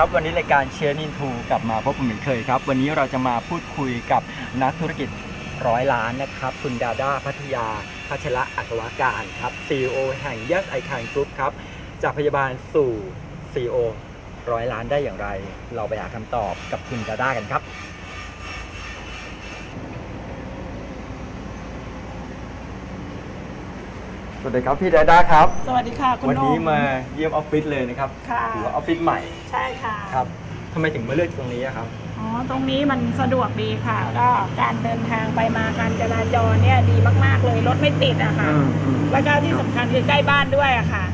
ครับวันนี้รายการเชียร์นินทูกลับมาพบกันเหมือนเคยครับ วันนี้เราจะมาพูดคุยกับนักธุรกิจร้อยล้านนะครับ คุณดาด้าพัทยาพัชระอัศวการครับ CEO แห่ง Yes I Can Group ครับ จากพยาบาลสู่ CEO ร้อยล้านได้อย่างไร เราไปหาคำตอบกับคุณดาด้ากันครับ วัสดีครับพี่ดาด้าครับ สวัสดีค่ะคุณวันนี้โหมาเยี่ยมออฟฟิศเลยนะครับค่ะ ถือว่าออฟฟิศใหม่ใช่ค่ะ ครับทำไมถึงมาเลือกตรงนี้อะครับ อ๋อ ตรงนี้มันสะดวกดีค่ะ ก็การเดินทางไปมาการจราจรเนี่ยดีมากๆเลย รถไม่ติดอะค่ะอืมอืมแล้วก็ที่สำคัญคือใกล้บ้านด้วยอะค่ะ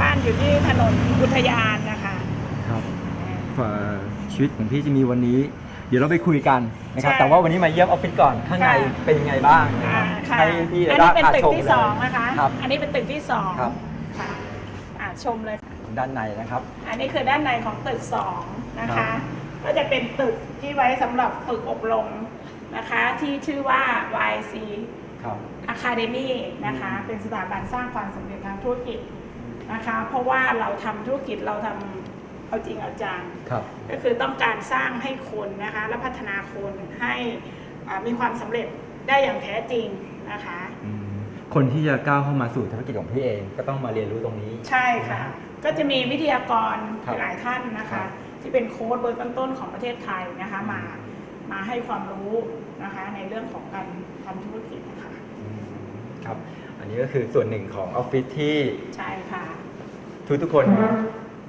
บ้านอยู่ที่ถนนอุทยานนะคะครับเอ่อชีวิตของพี่จะมีวันนี้เดี๋ยวเราไปคุยกันนะครับใช่แต่ว่าวันนี้มาเยี่ยมออฟฟิศก่อนข้างในค่ะ เป็นยังไงบ้างนะคอ่ารับค่ะให้พี่อันด้านี้เป็นพาตึกชมที่เลยสองนะคะ ครับอันนี้เป็นตึกที่สองครับ ค่ะอ่าชมเลยด้านในนะครับ อันนี้คือด้านในของตึกสองนะครัคะ บ ก็จะเป็นตึกที่ไว้สำหรับฝึกอบรมนะคะ ที่ชื่อว่า YC ครับ Academy นะคะ เป็นสถาบันสร้างความสำเร็จทางธุรกิจนะคะ เพราะว่าเราทำธุรกิจเราทำ เอาจริงเอาจัง ครับก็คือต้องการสร้างให้คนนะคะและพัฒนาคนให้อ่ามีความสำเร็จได้อย่างแท้จริงนะคะ อืมคนที่จะก้าวเข้ามาสู่ธุรกิจของพี่เองก็ต้องมาเรียนรู้ตรงนี้ ใช่ค่ะ ก็จะมีวิทยากรครับหลายท่านนะครัคะ บ ที่เป็นโค้ดเบอร์ต้นๆของประเทศไทยนะคะมามาให้ความรู้นะคะในเรื่องของการทำธุรกิจนะคะอืมครับ อันนี้ก็คือส่วนหนึ่งของออฟฟิศที่ใช่ค่ะ ทุกทุกๆคน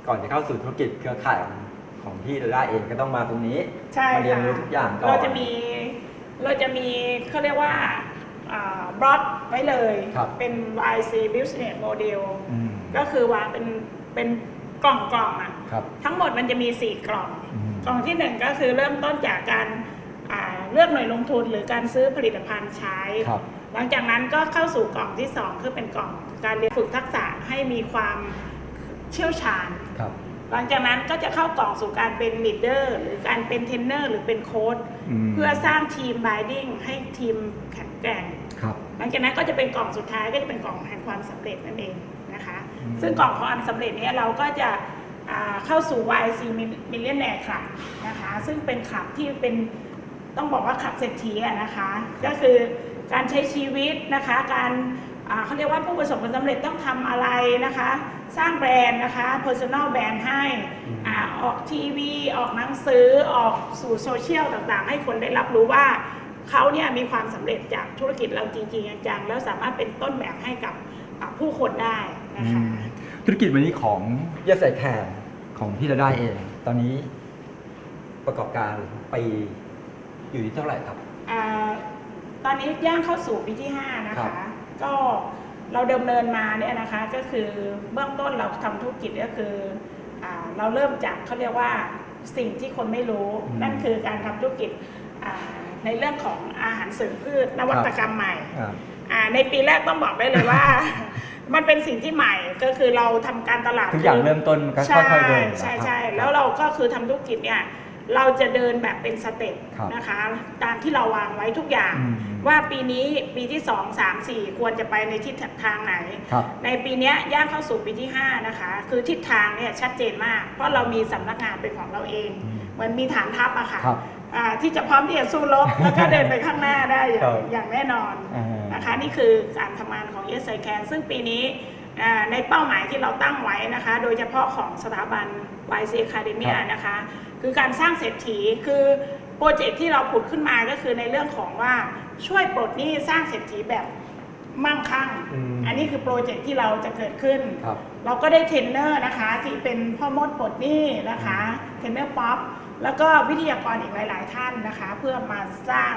ก่อนจะเข้าสู่ธุรกิจเครือข่ายของพี่ดาด้าเองก็ต้องมาตรงนี้ใช่มาเรียนค่ะรู้ทุกอย่างก่อน เราจะมีเราจะมีเขาเรียกว่าบล็อกไว้เลย ครับเป็น YC Business Model อืม ก็คือวางเป็นเป็นกล่องกล่องๆอะครับ ทั้งหมดมันจะมี 4 กล่อง อืม กล่องที่ 1 ก็คือเริ่มต้นจากการอ่าเลือกหน่วยลงทุนหรือการซื้อผลิตภัณฑ์ใช้ ครับ หลังจากนั้นก็เข้าสู่กล่องที่ 2 คือเป็นกล่องการเรียนฝึกทักษะให้มีความ เชี่ยวชาญ ครับ หลังจากนั้นก็จะเข้ากล่องสู่การเป็นลีดเดอร์หรือการเป็นเทรนเนอร์หรือเป็นโค้ดมเพื่อสร้างทีมบ i ดิ้งให้ทีมแข็งแกร่ง ครับ หลังจากนั้นก็จะเป็นกล่องสุดท้ายก็จะเป็นกล่องแห่งความสำเร็จนั่นเองนะคะ อืม ซึ่งกล่องของความสำเร็จเนี้เราก็จะอ่าเข้าสู่ YC Millionaire Club นะคะ ซึ่งเป็นคลับที่เป็นต้องบอกว่าคลับเศรษฐีอะนะคะ ก็คือการใช้ชีวิตนะคะ การอ่า เขาเรียกว่าผู้ประสบผลสำเร็จต้องทำอะไรนะคะ สร้างแบรนด์นะคะ personal แบรนด์ให้อาออกทีวี ออกหนังสือออกสู่โซเชียลต่างๆ ให้คนได้รับรู้ว่าเขาเนี่ยมีความสำเร็จจากธุรกิจเราจริงๆจังๆแล้วสามารถเป็นต้นแบบให้กับอ่าผู้คนได้นะคะอืมธุรกิจวันนี้ของยาใส่แคร์ของพี่ดาด้าเอง ตอนนี้ประกอบการปีอยู่ที่เท่าไหร่ครับอ่า ตอนนี้ย่างเข้าสู่ปีที่ 5 นะครัคะ บ ก็เราดำเนินมาเนี่ยนะคะก็คือเบื้องต้นเราทำธุรกิจก็คืออาเราเริ่มจากเขาเรียกว่าสิ่งที่คนไม่รู้นั่นคือการทำธุรกิจอ่าในเรื่องของอาหารเสริมพืชนวัตกรรมใหม่ อ่า อ่าในปีแรกต้องบอกได้เลยว่า มันเป็นสิ่งที่ใหม่ก็คือเราทำการตลาดทุกอย่างคืเริ่มต้นมันก็ใช่ค่อยๆเดินใช่นะครับใช่ แล้วเราก็คือทำธุรกิจเนี่ย เราจะเดินแบบเป็นสเต็ปครับนะคะ ตามที่เราวางไว้ทุกอย่างอืมว่าปีนี้ปีที่ 2 3 4 ควรจะไปในทิศทางไหนครับในปีเนี้ยย่างเข้าสู่ปีที่ 5 นะคะ คือทิศทางเนี่ยชัดเจนมาก เพราะเรามีสำนักงานเป็นของเราเองอืมเหมือนมีฐานทัพอะค่ะครับอ่าที่จะพร้อมที่จะสู้รบแล้วก็เดินไปข้างหน้าได้อย่าครังบอย่างแน่นอนอ่านะคะนี่คือการทำงานของ Yes I Can ซึ่งปีนี้อ่าในเป้าหมายที่เราตั้งไว้นะคะ โดยเฉพาะของสถาบัน YC Academy ครับนะคะ คือการสร้างเศรษฐีคือโปรเจกต์ที่เราผุดขึ้นมาก็คือในเรื่องของว่าช่วยปลดหนี้สร้างเศรษฐีแบบมั่งคั่ง อืมอันนี้คือโปรเจกต์ที่เราจะเกิดขึ้น ครับเราก็ได้เทรนเนอร์นะคะที่เป็นพ่อมดปลดหนี้นะคะเทรนเนอร์ป๊อปแล้วก็วิทยากรอีกหลาย ๆ ท่านนะคะ เพื่อมาสร้าง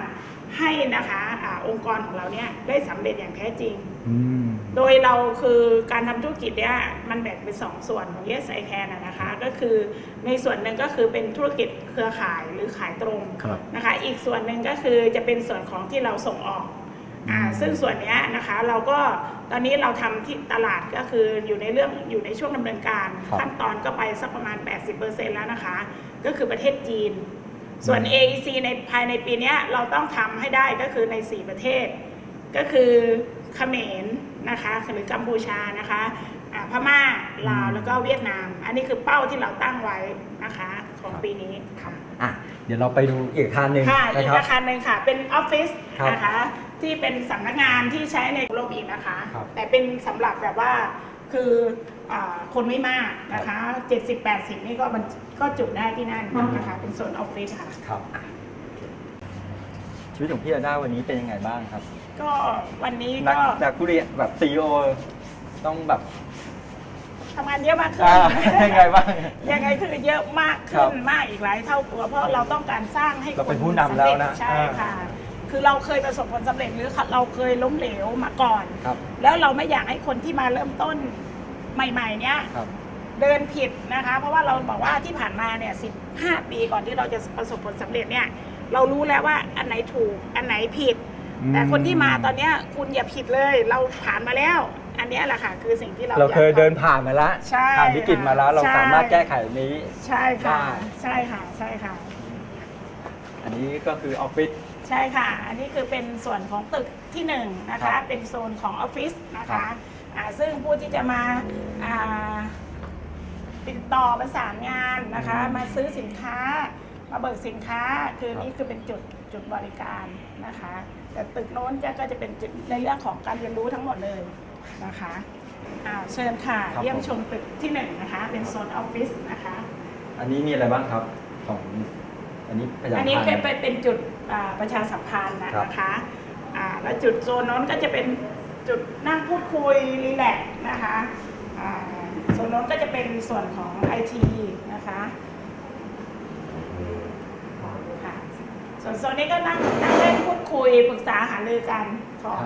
ให้นะคะอาองค์กรของเราเนี่ยได้สำเร็จอย่างแท้จริง อืม โดยเราคือการทำธุรกิจเนี่ยมันแบ่งเป็นสองส่วนของ Yes I Can อะนะคะ ก็คือในส่วนหนึ่งก็คือเป็นธุรกิจเครือข่ายหรือขายตรงครับ นะคะ อีกส่วนหนึ่งก็คือจะเป็นส่วนของที่เราส่งออกอ่าอืมซึ่งส่วนเนี้ยนะคะเราก็ตอนนี้เราทำที่ตลาดก็คืออยู่ในเรื่องอยู่ในช่วงดำเนินการ ครับ ขั้นตอนก็ไปสักประมาณ 80%แล้วนะคะ ก็คือประเทศจีน ส่วนอืม AEC ในภายในปีเนี้ยเราต้องทำให้ได้ก็คือใน 4 ประเทศ ก็คือเขมรนะคะหรือกัมพูชานะคะอ่าพม่าลาวอืมแล้วก็เวียดนาม อันนี้คือเป้าที่เราตั้งไว้นะคะของปีนี้ค่ะอะเดี๋ยวเราไปดูอีกอาคารหนึ่งค่ะนะอีกครับอาคารหนึ่งค่ะ เป็นออฟฟิศครับนะคะที่เป็นสำนักงานที่ใช้ในโลกอีกนะคะครับแต่เป็นสำหรับแบบว่าคืออา คนไม่มากนะคะ 70-80 นี่ก็มันก็จุได้ที่นั่นนะคะ เป็นโซนออฟฟิศค่ะ ครับอะชีวิตของพี่ดาด้าวันนี้เป็นยังไงบ้างครับ ก็วันนี้นักก็จากผู้เรียนแบบซีอต้องแบบทำงานเยอะมากขึ้น อ่า ยังไงบ้าง ยังไงคือเยอะมากครัขึ้บนมากอีกหลายเท่าตัว เพราะเราต้องการสร้างให้เราเป็นคผู้นำแล้วนะสำเร็จใช่อ่า ค่ะ คือเราเคยประสบผลสำเร็จหรือเราเคยล้มเหลวมาก่อน ครับ แล้วเราไม่อยากให้คนที่มาเริ่มต้น ใหม่ๆเนี้ยครับเดินผิดนะคะ เพราะว่าเราบอกว่าที่ผ่านมาเนี่ย15ปีก่อนที่เราจะประสบผลสำเร็จเนี่ย เรารู้แล้วว่าอันไหนถูกอันไหนผิดอืมแต่คนที่มาตอนเนี้ยคุณอย่าผิดเลย เราผ่านมาแล้ว อันเนี้ยแหละค่ะคือสิ่งที่เราเราเคยอากเดินผ่านมาแล้วใช่ผ่านวิกฤตมาแล้วเราใช่สามารถแก้ไขนี้ ใช่ค่ะได้ใช่ค่ะใช่ค่ะ อันนี้ก็คือออฟฟิศใช่ค่ะ อันนี้คือเป็นส่วนของตึกที่หนึ่งนะครัคะ บ เป็นโซนของออฟฟิศนะครัคะบอ่า ซึ่งผู้ที่จะมาอ่าติดต่อประสานงานนะคะ มาซื้อสินค้า มาเบิกสินค้า คือนี่คือเป็นจุดจุดบริการนะคะ แต่ตึกโน้นจะก็จะเป็นจุดในเรื่องของการเรียนรู้ทั้งหมดเลยนะคะอ่าเชิญค่ะเยี่ยมชมตึกที่หนึ่งนะคะ เป็นโซนออฟฟิศนะคะ อันนี้มีอะไรบ้างครับของอันนี้ประหยัดอันนี้พัเป็นธ์เป็นเป็นจุดอ่าประชาสัมพันธ์นะครับนะคะอ่าแล้วจุดโซนนั้นก็จะเป็น จุดนั่งพูดคุยรีแลกซ์นะคะอ่าโซนนั้นก็จะเป็นส่วนของไอทีนะคะค่ะส่วนโซนนี้ก็นั่งนั่งเล่นพูดคุยปรึกษาหารือกันของ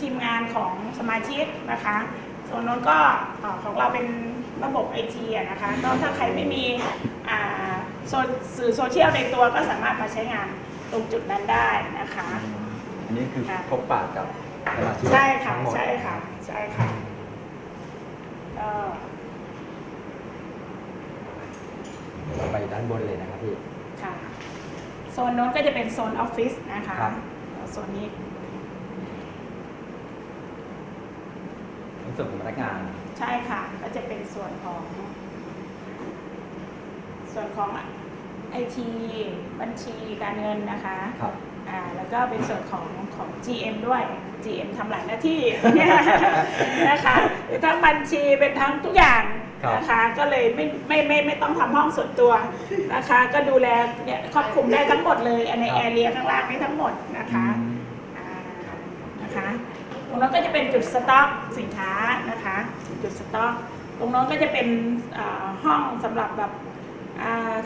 ทีมงานของสมาชิกนะคะ ส่วนนั้นก็อ่าของเราเป็นระบบไอทีนะคะก็ถ้าใครไม่มีอ่าโซนสื่อโซเชียลในตัวก็สามารถมาใช้งานตรงจุดนั้นได้นะคะ อันนี้คือค่ะพบปะกับ สมาชิกใช่ค่ะ ทั้งหมดใช่ค่ะ ใช่ค่ะก็เราไปด้านบนเลยนะครับพี่ ค่ะ โซนโน้นก็จะเป็นโซนออฟฟิศนะคะครับ โซนนี้ในส่วนของพนักงานใช่ค่ะ ก็จะเป็นส่วนของ ส่วนของ ไอทีบัญชีการเงินนะคะครับอ่าแล้วก็เป็นส่วนของของ GM ด้วย GM ทำหลายหน้าที่ นะคะเป็นทั้งบัญชีเป็นทั้งทุกอย่างครับนะคะ ก็เลยไม่ไม่ไม่ไม่ต้องทำห้องส่วนตัวนะคะ ก็ดูแลเนี่ยครอบคลุมได้ทั้งหมดเลยอันในแอเรียข้างล่างนี้ทั้งหมดนะคะอืมอ่านะคะตรงนั้นก็จะเป็นจุดสต็อกสินค้านะคะ จุดสต็อกตรงนั้นก็จะเป็นอ่าห้องสำหรับแบบอ่า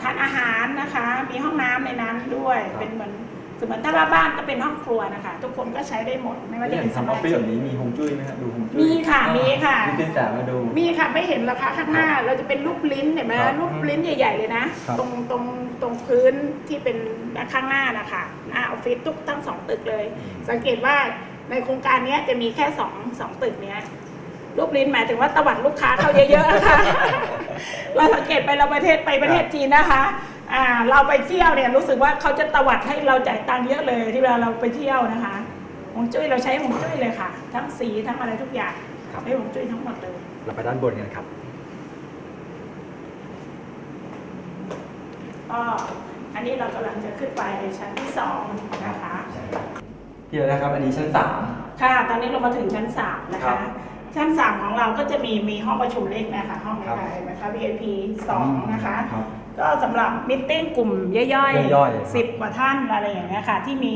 ทานอาหารนะคะ มีห้องน้ำในนั้นด้วยครับเป็นเหมือนเหมือนถ้าว่าบ้านก็เป็นห้องครัวนะคะ ทุกคนก็ใช้ได้หมดไม่ว่าแล้วจะอย่าเป็งนสทำอมาอฟฟิศชิแบกบนี้มีฮวงจุ้ยไหมฮะดูฮวงจุ้ยมีค่ะมีค่ะมีสินแสมาดูมีค่ะไม่เห็นเหรอคะข้างหน้า เราจะเป็นรูปลิ้นเห็นไหมครับรูปลิ้นใหญ่ๆเลยนะครับตรงตรงตรงพื้นที่เป็นข้างหน้านะคะหน้าออฟฟิศทุกทั้งสองตึกเลย สังเกตว่าในโครงการเนี้ยจะมีแค่สองสองตึกเนี้ย รูปลิ้นหมายถึงว่าตวัดลูกค้าเข้าเยอะๆนะคะ เราสังเกตไปเราประเทศไปประเทศจีนนะคะอ่าเราไปเที่ยวเนี่ยรู้สึกว่าเขาจะตวัดให้เราจ่ายตังค์เยอะเลยที่เวลาเราไปเที่ยวนะคะหงจุ้ยเราใช้หงจุ้ยเลยค่ะ ทั้งสีทั้งอะไรทุกอย่างครับ ใช้หงจุ้ยทั้งหมดเลย เราไปด้านบนกันครับ ก็อันนี้เรากำลังจะขึ้นไปชั้นที่สองนะคะพี่ดาด้าครับ อันนี้ชั้นสาม ค่ะ ตอนนี้เรามาถึงชั้นสามนะครัคะ บ ชั้นสามของเราก็จะมีมีห้องประชุมเล็กนะคะ ห้องนี้ครับค่ะเห็นไหมคะ VIP สองนะคะ ครับ ก็สำหรับมิทติ้งกลุ่มย่อยย่อยๆสิบกว่าท่านอะไรอย่างเงี้ยค่ะ ที่มี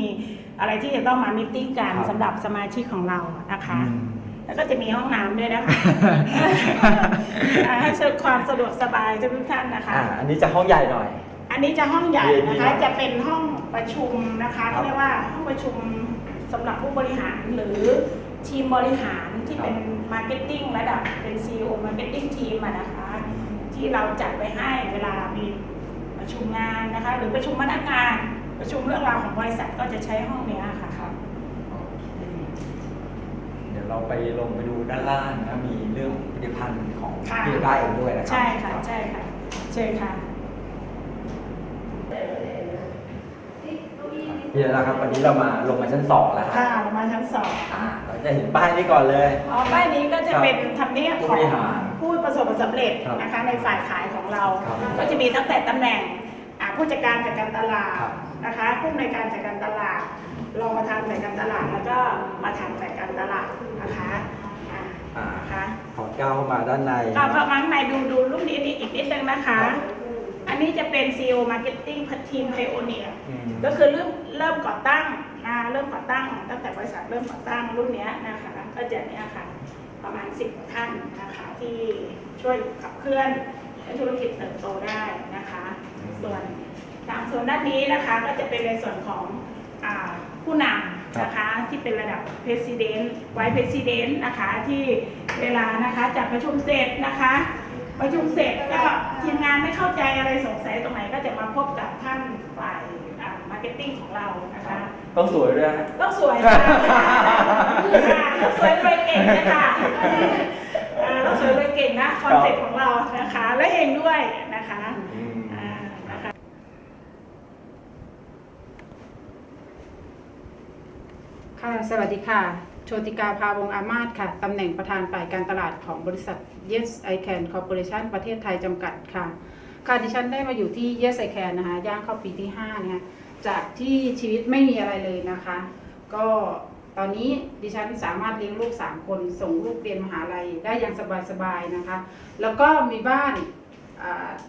อะไรที่จะต้องมามิทติ้งกันครับ สำหรับสมาชิกของเรานะคะ อืม แล้วก็จะมีห้องน้ำด้วยนะคะ อ่าให้เชิญความสะดวกสบายทุกท่านนะคะ อ่าอันนี้จะห้องใหญ่หน่อย อันนี้จะห้องใหญ่นะคะ VIP จะเป็นห้องประชุมนะคะครับเขาเรียกว่าห้องประชุมสำหรับผู้บริหารหรือ ทีมบริหารที่ครับเป็นมาร์เก็ตติ้งระดับเป็น CEO มาร์เก็ตติ้งทีมอะนะคะ ที่เราจัดไว้ให้เวลามีประชุมงานนะคะ หรือประชุมพนักงานประชุมเรื่องราวของบริษัทก็จะใช้ห้องเนี้ยค่ะครับโอเคเดี๋ยวเราไปลงไปดูด้านล่างนะมีเรื่องผลิตภัณฑ์ของค่ะพี่ดาด้าเองด้วยนะครัใช่ค่ะรับใช่ค่ะเชิญค่ะ พี่ดาด้าครับวันนี้เรามาลงมาชั้นสองแล้วคค่ะรับเรามาชั้นสองอ่าเราจะเห็นป้ายนี้ก่อนเลย อ๋อป้ายนี้ก็จะเป็นทำเนียบผู้ขอบริงหารผู้ประสบลสำเร็จครับนะคะในฝ่ายขายของเรา ครับก็จะมีตั้งแต่ตำแหน่งอ่าผู้จัดการจัดการตลาดครับ นะคะผู้อำนวยการจัดการตลาดรองประธานจัดการตลาดแล้วก็ประธานจัดการตลาดนะคะอ่าอ่านะคะ ขอก้าวเข้ามาด้านใน ก็พอมาข้างในดูดูรูปนี้อีกนิดนึงนะคะ อันนี้จะเป็น CEO Marketing ทีม Pioneer อืม ก็คือเริ่มเริ่มก่อตั้งอ่าเริ่มก่อตั้ง ตั้งแต่บริษัทเริ่มก่อตั้งรุ่นนี้นะคะก็จะเนี้ยค่ะประมาณ 10 ท่านนะคะที่ช่วยขับเคลื่อนให้ธุรกิจเติบโตได้นะคะ ส่วนทางส่วนด้านนี้นะคะก็จะเป็นในส่วนของอผู้นำนะคะที่เป็นระดับ President ไว้ President นะคะที่เวลานะคะจัดประชุมเสร็จนะคะประชุมเสร็จก็ทีมงานไม่เข้าใจอะไรสงสัยตรงไหนก็จะมาพบกับท่านฝ่าย เก็ตติ้งของเรานะคะต้องสวยด้วยฮะ ต้องสวยค่ะอ่าต้องสวยรวยเก่งนะคะอ่าต้องสวยรวยเก่งนะคอนเซ็ปต์ของเรานะคะ และเองด้วยนะคะอ่านะคะค่ะสวัสดีค่ะ โชติกาภาวงศ์อามาศค่ะ ตำแหน่งประธานฝ่ายการตลาดของบริษัท Yes I Can Corporation ประเทศไทยจำกัดค่ะ ค่ะดิฉันได้มาอยู่ที่ Yes I Can นะคะ ย่างเข้าปีที่ 5 นะคะ จากที่ชีวิตไม่มีอะไรเลยนะคะ ก็ตอนนี้ดิฉันสามารถเลี้ยงลูก 3 คน ส่งลูกเรียนมหาลัยได้อย่างสบายๆนะคะ แล้วก็มีบ้าน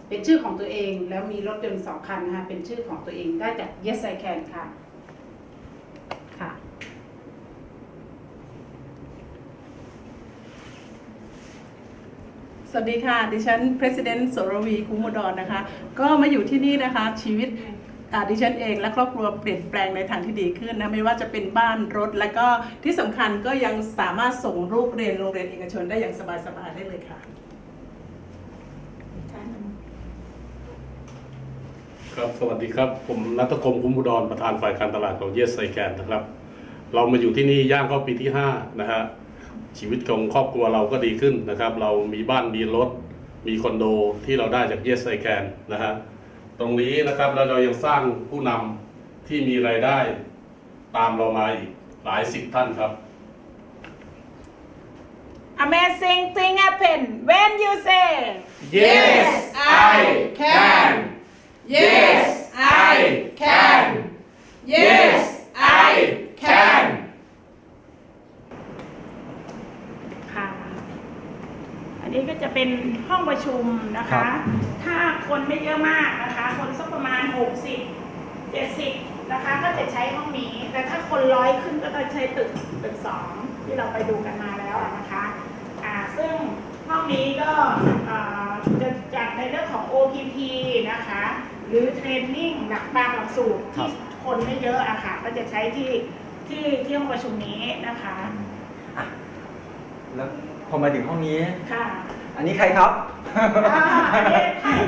เป็นชื่อของตัวเอง แล้วมีรถยนต์สองคันนะคะเป็นชื่อของตัวเองได้จาก Yes I Can ค่ะค่ะ สวัสดีค่ะ ดิฉัน President สรวีคุ้มอุดรนนะคะ ก็มาอยู่ที่นี่นะคะชีวิต ดิฉันเองและครอบครัวเปลี่ยนแปลงในทางที่ดีขึ้นนะไม่ว่าจะเป็นบ้านรถ และก็ที่สำคัญก็ยังสามารถส่งลูกเรียนโรงเรียนเอกชนได้อย่างสบายๆได้เลยค่ะครับสวัสดีครับ ผมนัทคมคุ้มอุดรประธานฝ่ายการตลาดของ Yes I Can นนะครับ เรามาอยู่ที่นี่ย่างเข้าปีที่ 5 นะฮะชีวิตของครอบครัวเราก็ดีขึ้นนะครับ เรามีบ้านมีรถ มีคอนโดที่เราได้จาก Yes I Can นะฮะ ตรงนี้นะครับแล้วเรายังสร้างผู้นำที่มีรายได้ตามเรามาอีกหลายสิบท่านครับ Amazing thing happen when you say Yes I can Yes I can Yes I can ค่ะ อันนี้ก็จะ เป็นห้องประชุมนะครัคะ บ ถ้าคนไม่เยอะมากนะคะ คนสักประมาณ 60 70 นะคะ ก็จะใช้ห้องนี้ แต่ถ้าคนร้อยขึ้นก็ต้องใช้ตึกตึกสองที่เราไปดูกันมาแล้วอะนะคะอ่าซึ่งห้องนี้ก็อ่าจะจัดในเรื่องของ OPP นะคะ หรือเทรนนิ่งหลักบางหลักสูตรครัที่บคนไม่เยอะอะค่ะ ก็จะใช้ที่ที่ที่ห้องประชุมนี้นะคะ อะแล้วพอมาถึงห้องนี้ค่ะ อันนี้ใครครับ อ่าอันนี้ท่าน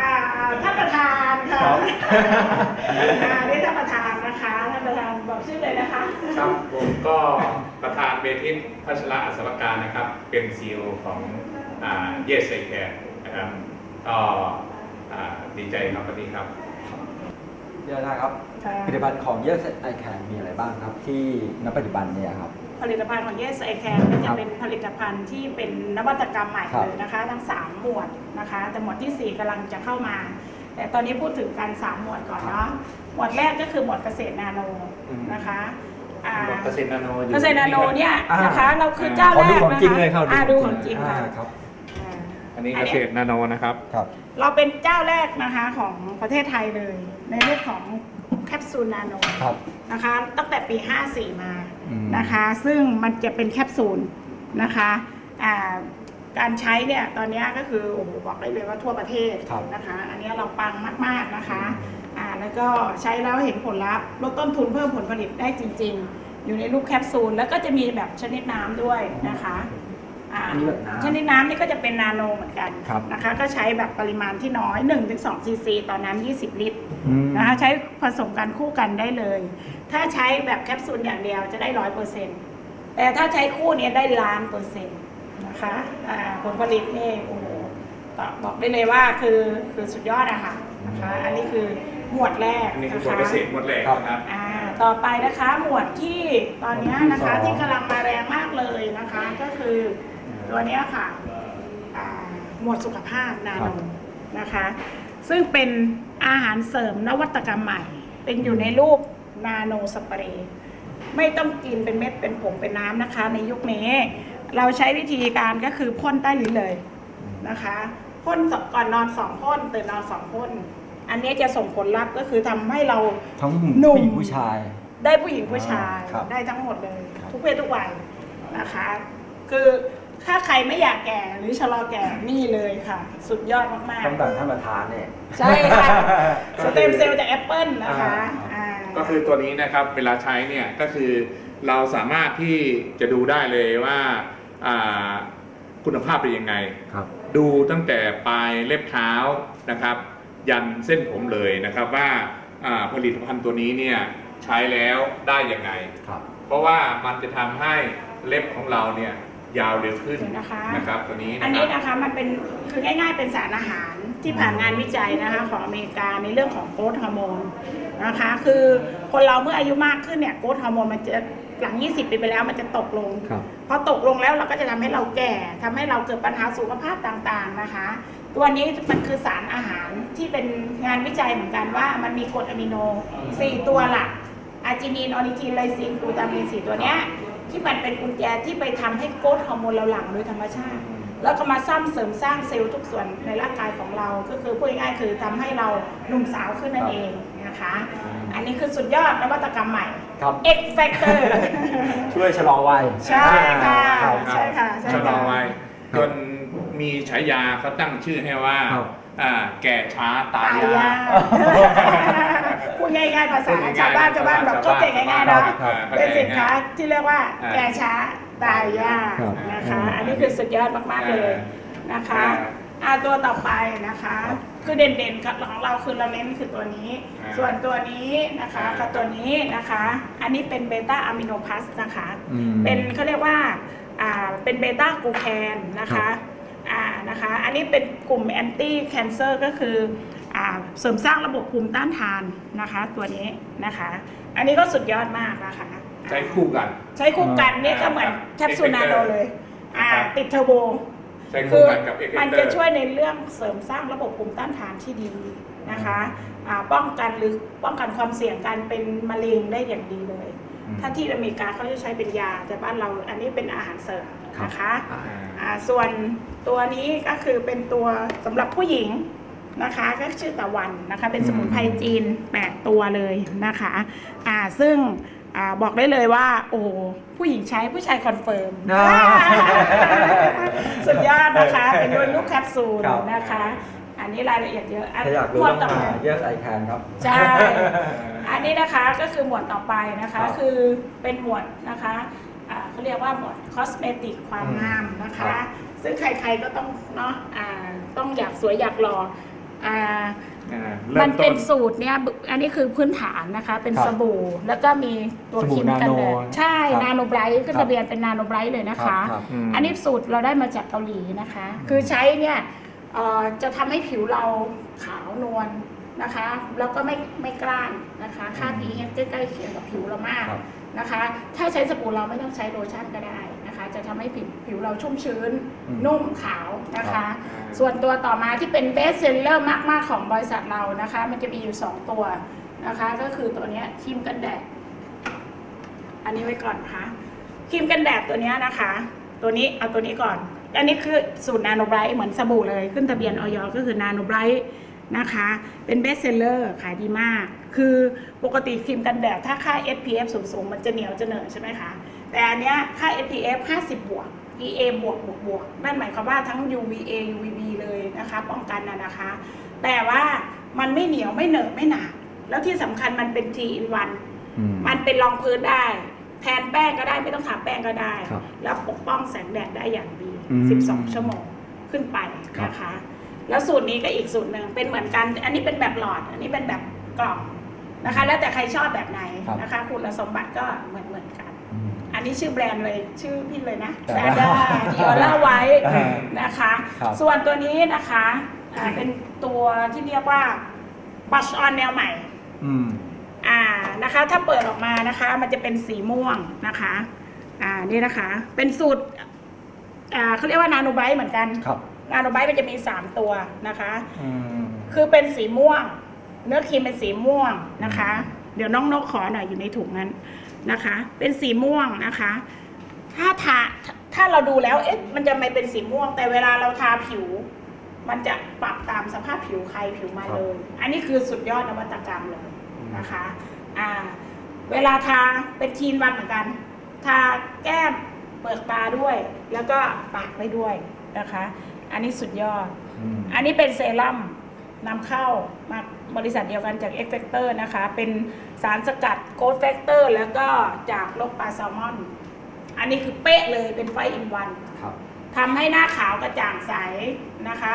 อ่าท่านประธานค่ะครับ อ่านี่ท่านประธานนะคะ ท่านประธานบอกชื่อเลยนะคะ ครับผมก็ประธานเบทิสพัชระอัศวการนะครับ เป็น CEO ของเยสไอแคร์นะครับก็อ่าดีใจครับวันนี้ครับ เดี๋ยวนะครับค่ะผลิตภัณฑ์ของ Yes I Can มีอะไรบ้างครับ ที่ณปัจจุบันเนี่ยครับ ผลิตภัณฑ์ของ Yes I Can ก็จะเป็นผลิตภัณฑ์ที่เป็นนวัตกรรมใหม่ครับเลยนะคะ ทั้ง 3 หมวดนะคะ แต่หมวดทีสี่4กำลังจะเข้ามา แต่ตอนนี้พูดถึงการ 3 หมวดก่อนเนาะหมวดแรกก็คือหมวดเกษตรนาโนอืมนะคะอ่าเกษตรนาโนอยู่เกษตรนาโนเนี่ยอ่านนะคะเราคือเจ้าขอแรดูกของนะจริงคะเลยครับอ่าดูของจริงอ่าค่ะครับอ่าอันนี้เกษตรนาโนนะครับครับ เราเป็นเจ้าแรกนะคะของประเทศไทยเลย ในเรื่องของแคปซูลนาโนครับนะคะ ตั้งแต่ปี 54 มาอืม นะคะ ซึ่งมันจะเป็นแคปซูลนะคะอ่าการใช้เนี่ยตอนนี้ก็คือโอ้โหบอกได้เลยว่าทั่วประเทศครับนะคะ อันนี้เราปังมาก ๆนะคะอ่าแล้วก็ใช้แล้วเห็นผลลัพธ์ลดต้นทุนเพิ่มผลผลิตได้จริง ๆ อยู่ในรูปแคปซูลแล้วก็จะมีแบบชนิดน้ำด้วยนะคะ อ่าอันนี้แบบน้ำชนิดน้ำนี่ก็จะเป็นนาโนเหมือนกันครับ นะคะ ก็ใช้แบบปริมาณที่น้อย 1-2ซีซีต่อน้ำ20 ลิตรอืมนะคะใช้ผสมกันคู่กันได้เลย ถ้าใช้แบบแคปซูลอย่างเดียวจะได้ร้อยเปอร์เซ็นต์แต่ถ้าใช้คู่เนี้ได้ล้านเปอร์เซ็นต์นะคะอ่าผลผลิตนี่โอ้โหบอกบอกได้เลยว่าคือคือสุดยอดอะค่ะนะคะอันนี้คือหมวดแรกอันนี้คือนะตัวคะเกษตรหมดแหลกนะครับ อ่าต่อไปนะคะหมวดที่ตอนเนี้ยนะคะหมวดที่ที่สอง กำลังมาแรงมากเลยนะคะ ก็คือ ตัวเนี้ยค่ะอ่าหมวดสุขภาพนาครัโนบนะคะ ซึ่งเป็นอาหารเสริมนวัตกรรมใหม่ เป็นอยู่ในรูปนาโนสเปรย์ไม่ต้องกินเป็นเม็ดเป็นผงเป็นน้ำนะคะ ในยุคนี้ เราใช้วิธีการก็คือพ่นใต้ลิ้นเลยนะคะพ่นก่อนนอนสองพ่นตื่นนอนสองพ่นอันนี้จะส่งผลลัพธ์ก็คือทำให้เราทั้งหนุ่มผู้หญิงผู้ชาย ได้ผู้หญิงผู้ชายครับได้ทั้งหมดเลยครับทุกเพศทุกวัยนะคะ คือ ถ้าใครไม่อยากแก่หรือชะลอแก่นี่เลยค่ะ สุดยอดมากต้องแต่งท่านประธานเนี่ย ๆ ใช่ค่ะสเต็มเซลล์จากแอปเปิลนะคะอ่าอ่า ก็คือตัวนี้นะครับเวลาใช้เนี่ยก็คือเราสามารถที่จะดูได้เลยว่าอ่าคุณภาพเป็นยังไง ครับ ดูตั้งแต่ปลายเล็บเท้านะครับ ยันเส้นผมเลยนะครับว่าอ่าผลิตภัณฑ์ตัวนี้เนี่ยใช้แล้วได้ยังไง ครับ เพราะว่ามันจะทำให้เล็บของเราเนี่ย ยาวเร็วขึ้นเดี๋ยวนะคะนะครับตัวนี้อันนะนี้ครับนะคะมันเป็นคือง่าย ๆ เป็นสารอาหารที่ผ่านงานวิจัยนะคะของอเมริกาในเรื่องของโกรทฮอร์โมนนะคะคือคนเราเมื่ออายุมากขึ้นเนี่ยโกรทฮอร์โมนมันจะหลัง 20 ปีไปแล้วมันจะตกลงครับพอตกลงแล้วเราก็จะทำให้เราแก่ทำให้เราเกิดปัญหาสุขภาพต่างๆนะคะ ตัวนี้มันคือสารอาหารที่เป็นงานวิจัยเหมือนกันว่ามันมีกรดอะมิโน 4 ตัวหลักอาร์จินีนออนิทินไลซินกลูตามิน4ตัวเนี้ย ที่มันเป็นกุญแจที่ไปทำให้โกรทฮอร์โมนเราหลั่งโดยธรรมชาติ แล้วก็มาสร้างเสริมสร้างเซลล์ทุกส่วนในร่างกายของเรา ก็คือพูดง่ายๆคือทำให้เราหนุ่มสาวขึ้นนั่นเองนะคะ อันนี้คือสุดยอดนวัตกรรมใหม่ครับ X Factor ช่วยชะลอวัยใช่ค่ะรับใช่ค่ะใช่ค่ะชะลอวัยครับจนมีฉายาเขาตั้งชื่อให้ว่าครับอ่าแก่ช้าตายตายยายากก พูดง่ายๆภาษาพูดง่ายๆชาวบ้านชาวบ้านแบบชาวเข้าบ้านใจง่ายๆเนาะครับเป็นสินค้าที่เรียกว่าอ่าแก่ช้าตายยากครับนะคะ อันนี้คือสุดยอดมากๆเลยนะคะอ่าอ่าตัวต่อไปนะคะ คือเด่นๆของเราคือเราเน้นคือตัวนี้อ่าส่วนตัวนี้นะคะอ่ากับตัวนี้นะคะ อันนี้เป็นเบต้าอะมิโนพลัสนะคะอืมเป็นเขาเรียกว่าอ่าเป็นเบต้ากลูแคนนะครัคะบอ่านะคะ อันนี้เป็นกลุ่มแอนตี้แคนเซอร์ก็คืออ่า เสริมสร้างระบบภูมิต้านทานนะคะ ตัวนี้นะคะ อันนี้ก็สุดยอดมากนะคะใช้คู่กัน ใช้คู่กันเนี่ยก็เหมือนแคปซูลนาโนเลยอ่าครับติดเทอร์โบใช้คืคู่อกันกับเอ็กมันเตอจะร์ช่วยในเรื่องเสริมสร้างระบบภูมิต้านทานที่ดีนะคะอ่าป้องกันหรือป้องกันความเสี่ยงการเป็นมะเร็งได้อย่างดีเลยอืมถ้าที่อเมริกาเขาจะใช้เป็นยา แต่บ้านเราอันนี้เป็นอาหารเสริมนะคะอ่าอ่าส่วนตัวนี้ก็คือเป็นตัวสำหรับผู้หญิง นะคะ ก็ชื่อตะวันนะคะ เป็นสมุนไพรจีน 8 ตัวเลยนะคะอ่าซึ่งอาบอกได้เลยว่า โอ้ผู้หญิงใช้ผู้ชายคอนเฟิร์มอ่า สุดยอดนะคะ เป็นด้วยลูกแคปซูลครับ นะคะ อันนี้รายละเอียดเยอะอันถ้าอยากรู้หมวดต้องต่อมาไป Yes I Can ครับ ใช่ อันนี้นะคะก็คือหมวดต่อไปนะคะครับคือเป็นหมวดนะคะอ่าเขาเรียกว่าหมวดคอสเมติกความงามนะครัคะ บซึ่งใครๆก็ต้องเนาะอ่าต้องอยากสวยอยากหล่อ อ่าอ่ามัเริ่นมต้เป็นน สูตรเนี่ยบึอันนี้คือพื้นฐานนะคะ เป็นครับสบู่ แล้วก็มีตัวสบู่ครีมกันแดดนาโนใช่ครับนาโนไบรท์ขึ้นครับทะเบียนเป็นนาโนไบรท์เลยนะคะ ครับ อืม อันนี้สูตรเราได้มาจากเกาหลีนะคะ คือใช้เนี่ยเอ่อจะทำให้ผิวเราขาวนวล นะคะ แล้วก็ไม่ไม่กร้านนะคะ ค่า pH ใกล้ๆเคียงกับผิวเรามากครับ นะคะ ถ้าใช้สบู่เราไม่ต้องใช้โลชั่นก็ได้นะคะ จะทำให้ผิวผิวเราชุ่มชื้น อืม นุ่มขาวนะครัคะบส่วนตัวต่อมาที่เป็นเบสเซลเลอร์มาก ๆ ของบริษัทเรานะคะ มันจะมีอยู่ 2 ตัวนะคะ ก็คือตัวเนี้ยครีมกันแดด อันนี้ไว้ก่อนนะคะครีมกันแดดตัวเนี้ยนะคะ ตัวนี้เอาตัวนี้ก่อน อันนี้คือสูตรนาโนไบรท์เหมือนสบู่เลยขึ้นทะเบียนออยก็คือนาโนไบรท์ นะคะ เป็นเบสเซลเลอร์ขายดีมาก คือปกติครีมกันแดดถ้าค่า SPF สูงๆ มันจะเหนียวจะเหนอะใช่ไหมคะ แต่อันเนี้ยค่า SPF 50 บวก PA บวกบวกบวกนั่นหมายความว่าทั้ง UVA UVB เลยนะคะ ป้องกันนะนะคะ แต่ว่ามันไม่เหนียวไม่เหนอะไม่หนา แล้วที่สำคัญมันเป็น T in 1อืมมันเป็นรองพื้นได้ แทนแป้งก็ได้ไม่ต้องทาแป้งก็ได้ ครับแล้วปกป้องแสงแดดได้อย่างดี อืม 12 ชั่วโมงขึ้นไปครับนะคะ แล้วสูตรนี้ก็อีกสูตรหนึ่งเป็นเหมือนกัน อันนี้เป็นแบบหลอด อันนี้เป็นแบบกล่องนะคะ แล้วแต่ใครชอบแบบไหนครับนะคะ คุณสมบัติก็เหมือนเหมือนกันอืมอันนี้ชื่อแบรนด์เลยชื่อพี่เลยนะดาดาด้าด้าดิออล่าไว้อ่านะคะครับส่วนตัวนี้นะคะอ่าเป็นตัวที่เรียกว่าบัชออนแนวใหม่อืมอ่านะคะ ถ้าเปิดออกมานะคะ มันจะเป็นสีม่วงนะคะ อ่านี่นะคะ เป็นสูตรอ่าเขาเรียกว่านาโนไบรท์เหมือนกันครับ งานโนไบมันจะมี3ตัวนะคะอืมคือเป็นสีม่วง เนื้อครีมเป็นสีม่วงนะคะ เดี๋ยวน้องนกขอหน่อยอยู่ในถุงนั้นนะคะ เป็นสีม่วงนะคะ ถ้าทาถ้าเราดูแล้วเอ๊ะมันจะไม่เป็นสีม่วง แต่เวลาเราทาผิว มันจะปรับตามสภาพผิวใครผิวมันเลย อันนี้คือสุดยอดนวัตกรรมเลยนะคะอ่าเวลาทาเป็นทีนวันเหมือนกัน ทาแก้มเปลือกตาด้วย แล้วก็ปากได้ด้วยนะคะ อันนี้สุดยอด อืมอันนี้เป็นเซรั่มนำเข้ามาบริษัทเดียวกันจาก e f f e c t o r นะคะ เป็นสารสกัดโกดแฟกเตอร์แล้วก็จากโลกปลาแซลมอน อันนี้คือเป๊ะเลยเป็นไฟอินวัน ครับ ทำให้หน้าขาวกระจ่างใสนะคะ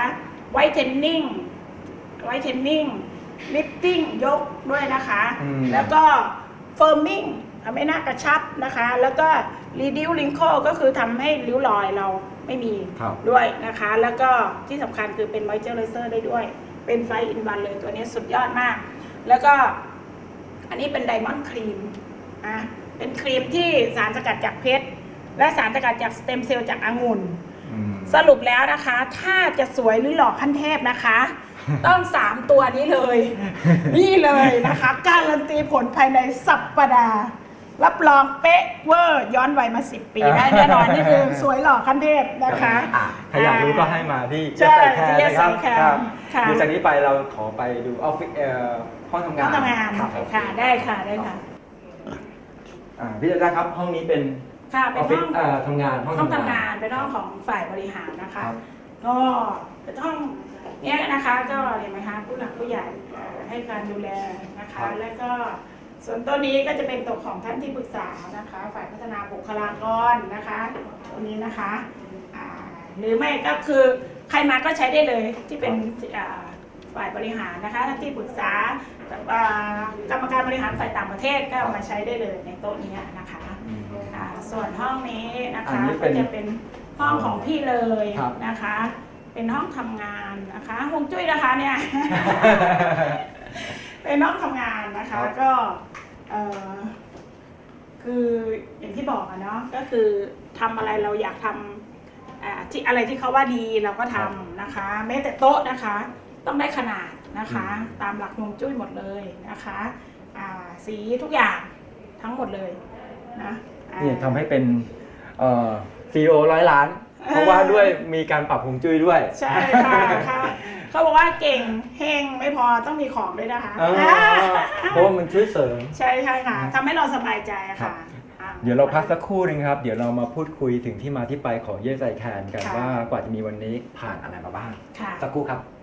ไวท์เทนนิ่ง ไวท์เทนนิ่ง ลิฟติ้ง ยกด้วยนะคะ อืม แล้วก็เฟิร์มมิ่งทำให้หน้ากระชับนะคะ แล้วก็รีดิวลิงโคก็คือทำให้ริ้วรอยเรา ไม่มีครับ ด้วยนะคะ แล้วก็ที่สำคัญคือเป็นมอยเจอร์ไรเซอร์ได้ด้วย เป็นไฟอินวันเลยตัวนี้สุดยอดมาก แล้วก็อันนี้เป็นไดมอนด์ครีมอะเป็นครีมที่สารสกัดจากเพชร และสารสกัดจากสเต็มเซลล์จากองุ่น อืม สรุปแล้วนะคะ ถ้าจะสวยหรือหล่อขั้นเทพนะคะ ต้องสามตัวนี้เลย นี่เลยนะคะ การันตีผลภายในสัปปดาห์ รับรองเป๊ะเวอร์ย้อนวัยมาสิบปีได้แน่นอนนี่คือสวยหล่อขั้นเทพนะคะอะถ้าอยากรู้ก็ให้มาที่ใช่เยสไอแคร์นะครับที่ Yes I Care ครับค่ะเดี๋ยวจากนี้ไปเราขอไปดูออฟฟิศเอ่อห้องทำงาห้อนงทำงานครับค่ะได้ค่ะได้ค่ะอ่าพี่ดาด้าครับห้องนี้เป็นค่ะอเป็อนฟฟิศห้องเอ่อทำงานห้องห้องทำทำงางานนเป็นห้องของฝ่ายบริหารนะครัคะบก็เป็นห้องเนี้ยนะคะก็เห็นไหมคะผู้หลักผู้ใหญ่เอ่อให้การดูแลนะคะแล้วก็ ส่วนตัวนี้ก็จะเป็นตัวของท่านที่ปรึกษานะคะ ฝ่ายพัฒนาบุคลากรนะคะตัวนี้นะคะอ่าหรือไม่ก็คือใครมาก็ใช้ได้เลยที่เป็นอ่าฝ่ายบริหารนะคะท่านที่ปรึกษาอ่ากรรมการบริหารฝ่ายต่างประเทศก็เอามาใช้ได้เลยในโต๊ะนี้นะคะอืมอ่าส่วนห้องนี้นะอัคะนนี้เป็ก็นจะเป็นห้องของพี่เลยครับนะคะ เป็นห้องทำงานนะคะฮวงจุ้ยนะคะเนี่ย เป็นห้องทำงานนะคะครับก็เอ่อคืออย่างที่บอกอะเนาะก็คือทำอะไรเราอยากทำอ่าที่อะไรที่เขาว่าดีเราก็ทำนะคะแม้แต่โต๊ะนะคะ ต้องได้ขนาดนะคะ ตามหลักฮวงจุ้ยหมดเลยนะคะอ่าสีทุกอย่างทั้งหมดเลยนะอ่า นี่ทำให้เป็นเอ่อซีโอร้อยล้าน เพราะว่าด้วยมีการปรับฮวงจุ้ยด้วย ใช่ค่ะค่ะเขาบอกว่าเก่งเฮงไม่พอต้องมีของด้วยนะคะอ่าเพราะว่ามันช่วยเสริม ใช่ใช่ค่ะทำให้เราสบายใจครัค่ะบอ่าเดี๋ยวเราพักสักครู่หนึงครับ เดี๋ยวเรามาพูดคุยถึงที่มาที่ไปของเยสไอแคนกันค่ะว่ากว่าจะมีวันนี้ผ่านอะไรมาบ้างค่ะสักครู่ครับค